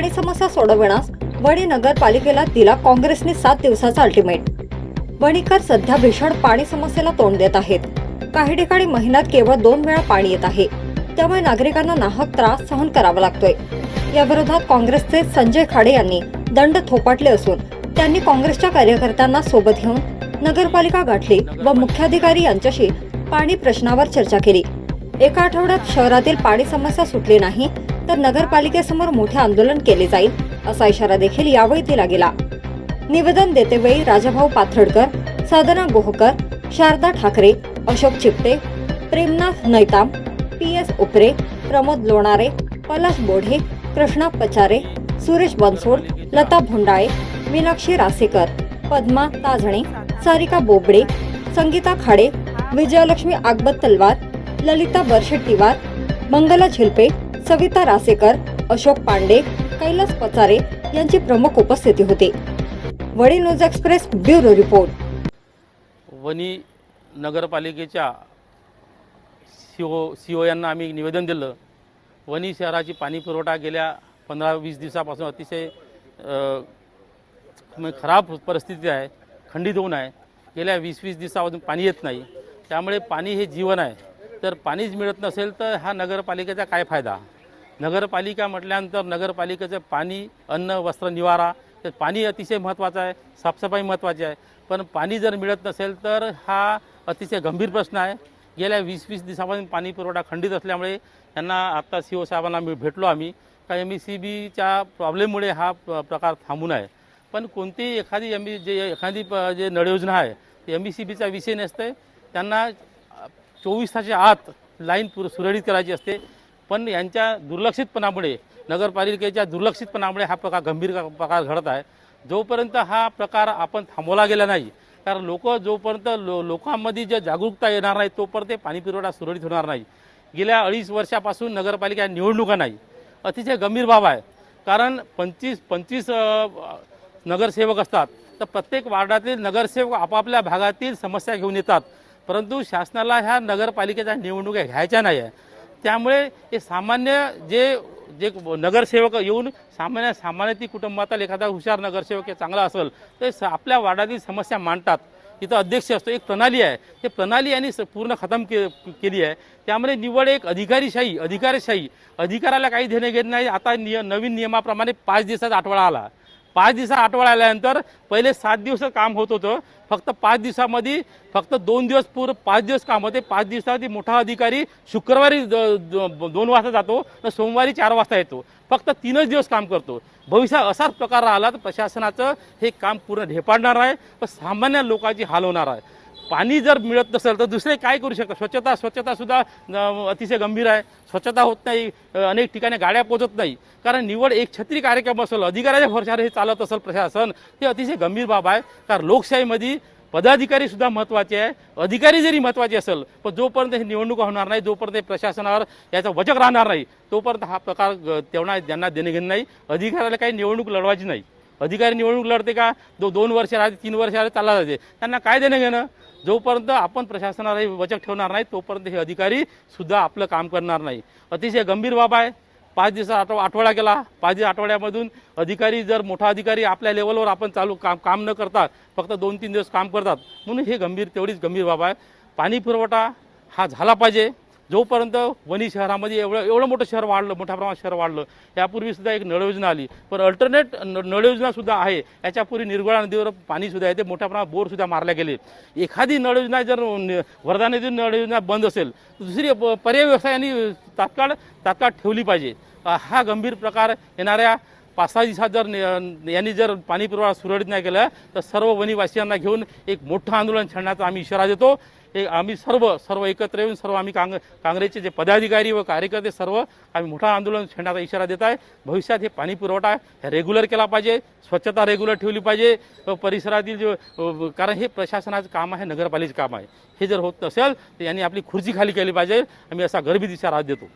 पाणी समस्या सोडविण्यास वणी नगरपालिकेला दिला काँग्रेसने सात दिवसाचा अल्टिमेट वणीकर सध्या भीषण पाणी समस्येला तोंड देत आहेत. काही ठिकाणी महिन्यात केवळ दोन वेळा पाणी येत आहे. त्यामुळे नागरिकांना नाहक त्रास सहन करावा लागतोय. या विरोधात काँग्रेसचे संजय खाडे यांनी दंड थोपाटले असून त्यांनी काँग्रेसच्या कार्यकर्त्यांना सोबत घेऊन नगरपालिका गाठली व मुख्याधिकारी यांच्याशी पाणी प्रश्नावर चर्चा केली. एका आठवड्यात शहरातील पाणी समस्या सुटली नाही तर नगरपालिकेसमोर मोठे आंदोलन केले जाईल असा इशारा देखील यावेळी दिला गेला. निवेदन देतेवेळी राजाभाऊ पाथर्डकर साधना गोहकर शारदा ठाकरे अशोक चिपटे प्रेमनाथ नैताम पी एस उपरे प्रमोद लोणारे पलाश बोढे कृष्णा पचारे सुरेश बनसोड लता भोंडाळे मीनाक्षी रासेकर पद्मा ताजणे सारिका बोबडे संगीता खाडे विजयलक्ष्मी आगबत तलवार ललिता बरशेट्टीवार मंगला झिलपे सविता रासेकर अशोक पांडे कैलास पचारे यांची प्रमुख उपस्थिती होती. वडे news express bureau report. Wani नगरपालिकेच्या सीओ सीओ सी ओ यांना आम्ही निवेदन दिलं. वणी शहराची पाणी पुरवठा गेल्या पंधरा वीस दिवसापासून अतिशय म्हणजे खराब परिस्थिती आहे खंडित होऊन आहे. गेल्या वीस वीस दिवसापासून पाणी येत नाही. त्यामुळे पाणी हे जीवन आहे. तर पाणीच मिळत नसेल तर हा नगरपालिकेचा काय फायदा? नगरपालिका म्हटल्यानंतर नगरपालिकेचं पाणी अन्न वस्त्र निवारा तर पाणी अतिशय महत्त्वाचं आहे साफसफाई महत्त्वाची आहे. पण पाणी जर मिळत नसेल तर हा अतिशय गंभीर प्रश्न आहे. गेल्या वीस वीस दिवसापासून पाणी पुरवठा खंडित असल्यामुळे त्यांना आत्ता सी ओ साहेबांना मी भेटलो आम्ही. का एम ई सी बीच्या प्रॉब्लेममुळे हा प्रकार थांबून आहे. पण कोणतीही एखादी एम बी जे एखादी प- जे नळयोजना आहे ते एम बी सी बीचा विषय नसते. त्यांना चोवीस तासाच्या आत लाईन पुर सुरळीत करायची असते. पण यांच्या दुर्लक्षितपणामुळे नगरपालिकेच्या दुर्लक्षितपणामुळे हा प्रकार गंभीर प्रकार घडत आहे. जोपर्यंत हा प्रकार आपण थांबवला गेला नाही कारण लोक जोपर्यंत लो लोकांमध्ये जे जागरूकता येणार नाही तोपर्यंत ते पाणी पुरवठा सुरळीत होणार नाही. गेल्या अडीच वर्षापासून नगरपालिका निवडणुका नाही. अतिशय गंभीर बाब आहे. कारण पंचवीस पंचवीस नगरसेवक असतात तर प्रत्येक वार्डातील नगरसेवक आपापल्या भागातील समस्या घेऊन येतात. परंतु शासनाला ह्या नगरपालिकेच्या निवडणुका घ्यायच्या नाही आहे त्यामुळे हे सामान्य जे जे नगरसेवक येऊन सामान्य सामान्य ती कुटुंबातील एखादा हुशार नगरसेवक हे चांगला असेल तर स- आपल्या वार्डातील समस्या मांडतात. इथं अध्यक्ष असतो एक प्रणाली आहे. ते प्रणाली यांनी स- पूर्ण खतम के केली आहे. त्यामुळे निवड एक अधिकारीशाही अधिकारशाही. अधिकाराला काही देणे घेत नाही. आता निय नवीन नियमाप्रमाणे पाच दिवसाचा आठवडा आला. पाच दिवसा आठवडा आल्यानंतर पहिले सात दिवस काम होत होतं. फक्त पाच दिवसामध्ये फक्त दोन दिवस पूर पाच दिवस काम होते. पाच दिवसामध्ये मोठा अधिकारी शुक्रवारी दोन वाजता जातो तर सोमवारी चार वाजता येतो. फक्त तीनच दिवस काम करतो. भविष्यात असाच प्रकार राहिला तर प्रशासनाचं हे काम पूर्ण ढेपाडणार आहे. व सामान्य लोकांची हाल होणार आहे. पाणी जर मिळत नसेल तर दुसरे काय करू शकतात? स्वच्छता स्वच्छता सुद्धा अतिशय गंभीर आहे. स्वच्छता होत नाही. अनेक ठिकाणी गाड्या पोचत नाही. कारण निवड एक छत्री कार्यक्रम असेल अधिकाऱ्याच्या भरशावर हे चालत असेल प्रशासन हे अतिशय गंभीर बाब आहे. कारण लोकशाहीमध्ये पदाधिकारी सुद्धा महत्त्वाचे आहे. अधिकारी जरी महत्त्वाचे असेल पण जोपर्यंत हे निवडणुका होणार नाही जोपर्यंत हे प्रशासनावर याचा वचक राहणार नाही तोपर्यंत हा प्रकार तेव्हा तेवढा ज्यांना देणे नाही. अधिकाऱ्याला काही निवडणूक लढवायची नाही. अधिकारी निवडणूक लढते का? दो दोन वर्ष राहते तीन वर्ष राहते चालला जाते. त्यांना काय देणं घेणं जोपर्यंत आपण प्रशासनालाही वचक ठेवणार नाही तोपर्यंत हे अधिकारी सुद्धा आपलं काम करणार नाही. अतिशय गंभीर बाब आहे. पाच दिवसा आठव आठवडा गेला. पाच दिवस आठवड्यामधून अधिकारी जर मोठा अधिकारी आपल्या लेवलवर आपण चालू काम काम न करता फक्त दोन तीन दिवस काम करतात म्हणून हे गंभीर तेवढीच गंभीर बाब आहे. पाणी पुरवठा हा झाला पाहिजे. जोपर्यंत वणी शहरामध्ये एवढं एवढं मोठं शहर वाढलं मोठ्या प्रमाणात शहर वाढलं यापूर्वी सुद्धा एक नळ योजना आली. पण अल्टरनेट नळ योजना सुद्धा आहे. याच्यापूर्वी निर्गुळा नदीवर पाणी सुद्धा येते मोठ्या प्रमाणात बोर सुद्धा मारल्या गेले. एखादी नळ योजना जर वर्धा नदी नळ योजना बंद असेल दुसरी पर्याय व्यवसायांनी तात्काळ तात्काळ ठेवली पाहिजे. हा गंभीर प्रकार येणाऱ्या पाच सहा दिवसात जर यांनी जर पाणी पुरवठा सुरळीत नाही केला तर सर्व वनीवासियांना घेऊन एक मोठं आंदोलन छेडण्याचा आम्ही इशारा देतो. हे आम्ही सर्व सर्व एकत्र येऊन सर्व आम्ही काँग काँग्रेसचे जे पदाधिकारी व कार्यकर्ते सर्व आम्ही मोठा आंदोलन छेडण्याचा इशारा देत आहे. भविष्यात हे पाणी पुरवठा हे रेग्युलर केला पाहिजे स्वच्छता रेग्युलर ठेवली पाहिजे व परिसरातील जे कारण हे प्रशासनाचं काम आहे नगरपालिकेचं काम आहे. हे जर होत नसेल तर यांनी आपली खुर्ची खाली केली पाहिजे. आम्ही असा गर्भित इशारा देतो.